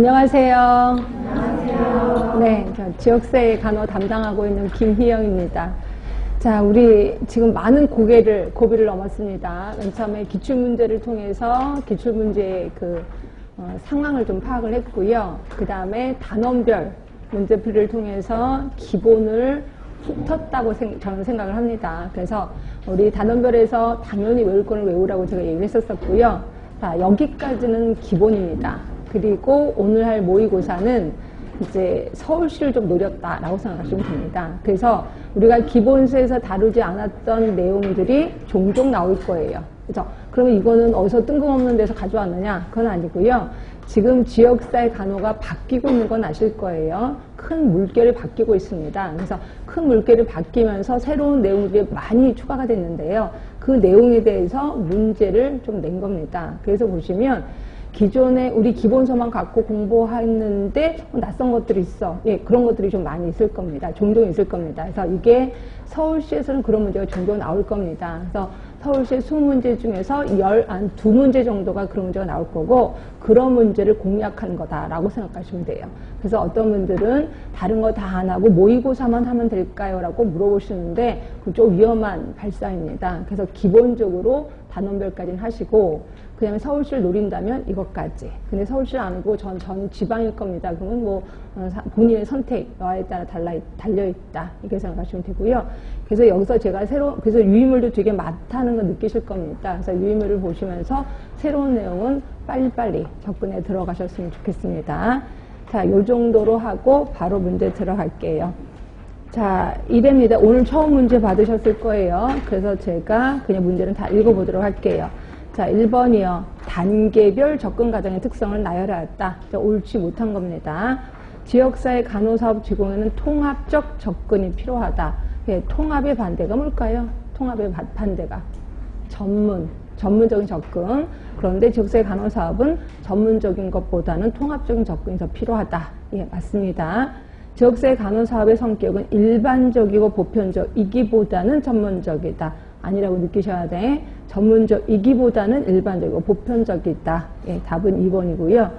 안녕하세요. 안녕하세요. 네, 저 지역사회 간호 담당하고 있는 김희영입니다. 자, 우리 지금 많은 고개를, 고비를 넘었습니다. 맨 처음에 기출문제를 통해서 기출문제의 그 어, 상황을 좀 파악을 했고요. 그 다음에 단원별 문제풀이를 통해서 기본을 훑었다고 생, 저는 생각을 합니다. 그래서 우리 단원별에서 당연히 외울 거를 외우라고 제가 얘기를 했었었고요. 자, 여기까지는 기본입니다. 그리고 오늘 할 모의고사는 이제 서울시를 좀 노렸다라고 생각하시면 됩니다. 그래서 우리가 기본서에서 다루지 않았던 내용들이 종종 나올 거예요. 그죠? 그러면 이거는 어디서 뜬금없는 데서 가져왔느냐? 그건 아니고요. 지금 지역사회 간호가 바뀌고 있는 건 아실 거예요. 큰 물결이 바뀌고 있습니다. 그래서 큰 물결이 바뀌면서 새로운 내용들이 많이 추가가 됐는데요. 그 내용에 대해서 문제를 좀 낸 겁니다. 그래서 보시면 기존에 우리 기본서만 갖고 공부했는데 낯선 것들이 있어. 예, 그런 것들이 좀 많이 있을 겁니다. 종종 있을 겁니다. 그래서 이게 서울시에서는 그런 문제가 종종 나올 겁니다. 그래서 서울시 20문제 중에서 열, 한두 문제 정도가 그런 문제가 나올 거고 그런 문제를 공략하는 거다라고 생각하시면 돼요. 그래서 어떤 분들은 다른 거 다 안 하고 모의고사만 하면 될까요? 라고 물어보시는데 그좀 위험한 발상입니다. 그래서 기본적으로 단원별까지는 하시고 그냥 서울시를 노린다면 이것까지. 근데 서울시를 안 하고 전, 전 지방일 겁니다. 그러면 뭐 어, 본인의 선택에 따라 달라, 달려있다. 이렇게 생각하시면 되고요. 그래서 여기서 제가 새로, 그래서 유인물도 되게 많다는 걸 느끼실 겁니다. 그래서 유인물을 보시면서 새로운 내용은 빨리빨리 접근해 들어가셨으면 좋겠습니다. 자, 요 정도로 하고 바로 문제 들어갈게요. 자, 이랍니다. 오늘 처음 문제 받으셨을 거예요. 그래서 제가 그냥 문제는 다 읽어보도록 할게요. 자, 1번이요. 단계별 접근 과정의 특성을 나열하였다. 옳지 못한 겁니다. 지역사회 간호사업 제공에는 통합적 접근이 필요하다. 예, 통합의 반대가 뭘까요? 통합의 반대가. 전문, 전문적인 접근. 그런데 지역사회 간호 사업은 전문적인 것보다는 통합적인 접근이 더 필요하다. 예, 맞습니다. 지역사회 간호 사업의 성격은 일반적이고 보편적이기보다는 전문적이다. 아니라고 느끼셔야 돼. 전문적이기보다는 일반적이고 보편적이다. 예, 답은 2번이고요.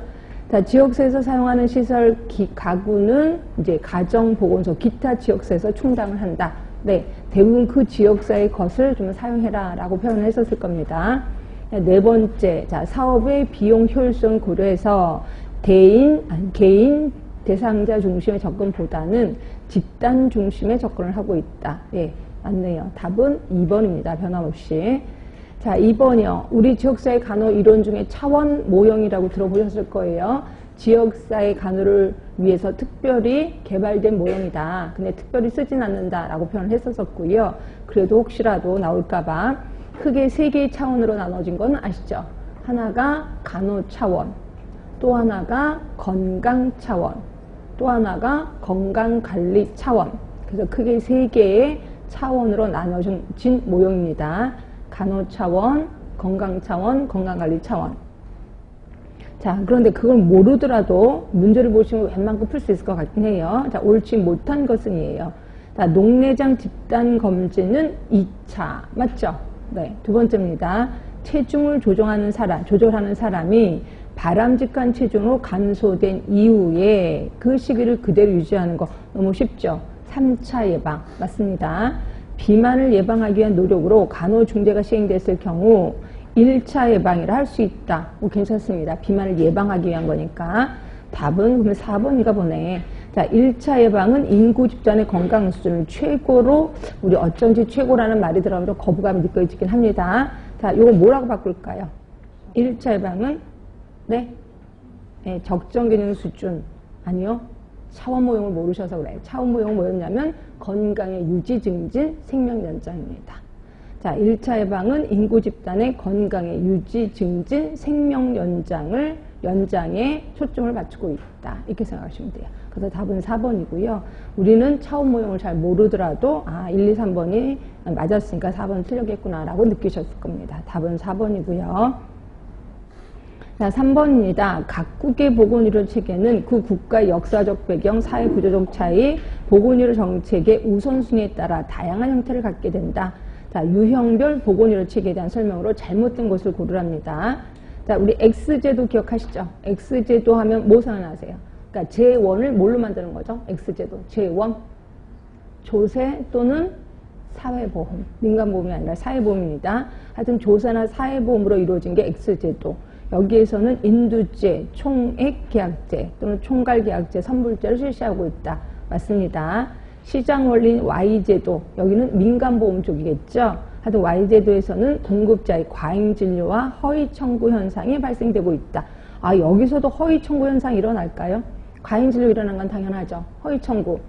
자, 지역사에서 사용하는 시설 기, 가구는 이제 가정 보건소, 기타 지역사에서 충당을 한다. 네, 대부분 그 지역사의 것을 좀 사용해라 라고 표현을 했었을 겁니다. 네 번째, 자, 사업의 비용 효율성 고려해서 대인, 아니, 개인 대상자 중심의 접근보다는 집단 중심의 접근을 하고 있다. 예, 맞네요. 답은 2번입니다. 변함없이. 자, 2번이요. 우리 지역사회 간호 이론 중에 차원 모형이라고 들어보셨을 거예요. 지역사회 간호를 위해서 특별히 개발된 모형이다. 근데 특별히 쓰진 않는다라고 표현을 했었었고요. 그래도 혹시라도 나올까봐 크게 세 개의 차원으로 나눠진 건 아시죠? 하나가 간호 차원, 또 하나가 건강 차원, 또 하나가 건강 관리 차원. 그래서 크게 세 개의 차원으로 나눠진 모형입니다. 간호 차원, 건강 차원, 건강관리 차원. 자, 그런데 그걸 모르더라도 문제를 보시면 웬만큼 풀 수 있을 것 같긴 해요. 자, 옳지 못한 것은 이에요. 자, 녹내장 집단 검진은 2차. 맞죠? 네. 두 번째입니다. 체중을 조정하는 사람, 조절하는 사람이 바람직한 체중으로 감소된 이후에 그 시기를 그대로 유지하는 거 너무 쉽죠? 3차 예방. 맞습니다. 비만을 예방하기 위한 노력으로 간호중재가 시행됐을 경우 1차 예방이라 할 수 있다. 뭐 괜찮습니다. 비만을 예방하기 위한 거니까. 답은 그러면 4번이가 보네. 자, 1차 예방은 인구 집단의 건강 수준을 최고로 우리 어쩐지 최고라는 말이 들어가면 거부감이 느껴지긴 합니다. 자, 이거 뭐라고 바꿀까요? 1차 예방은 네? 네 적정 기능 수준 아니요. 차원 모형을 모르셔서 그래요. 차원 모형은 뭐였냐면 건강의 유지 증진 생명 연장입니다. 자, 1차 예방은 인구 집단의 건강의 유지 증진 생명 연장을 연장에 초점을 맞추고 있다. 이렇게 생각하시면 돼요. 그래서 답은 4번이고요. 우리는 차원 모형을 잘 모르더라도 아, 1, 2, 3번이 맞았으니까 4번은 틀렸겠구나라고 느끼셨을 겁니다. 답은 4번이고요. 자, 3번입니다. 각국의 보건의료 체계는 그 국가의 역사적 배경, 사회 구조적 차이, 보건의료 정책의 우선순위에 따라 다양한 형태를 갖게 된다. 자, 유형별 보건의료 체계에 대한 설명으로 잘못된 것을 고르랍니다. 자, 우리 X제도 기억하시죠? X제도 하면 뭐 생각나세요? 그러니까 제1을 뭘로 만드는 거죠? X제도. 제1. 조세 또는 사회보험. 민간보험이 아니라 사회보험입니다. 하여튼 조세나 사회보험으로 이루어진 게 X제도. 여기에서는 인두제, 총액계약제 또는 총괄계약제, 선불제를 실시하고 있다. 맞습니다. 시장원리인 Y제도. 여기는 민간보험 쪽이겠죠. 하여튼 Y제도에서는 공급자의 과잉진료와 허위청구 현상이 발생되고 있다. 아, 여기서도 허위청구 현상이 일어날까요? 과잉진료 일어난 건 당연하죠. 허위청구.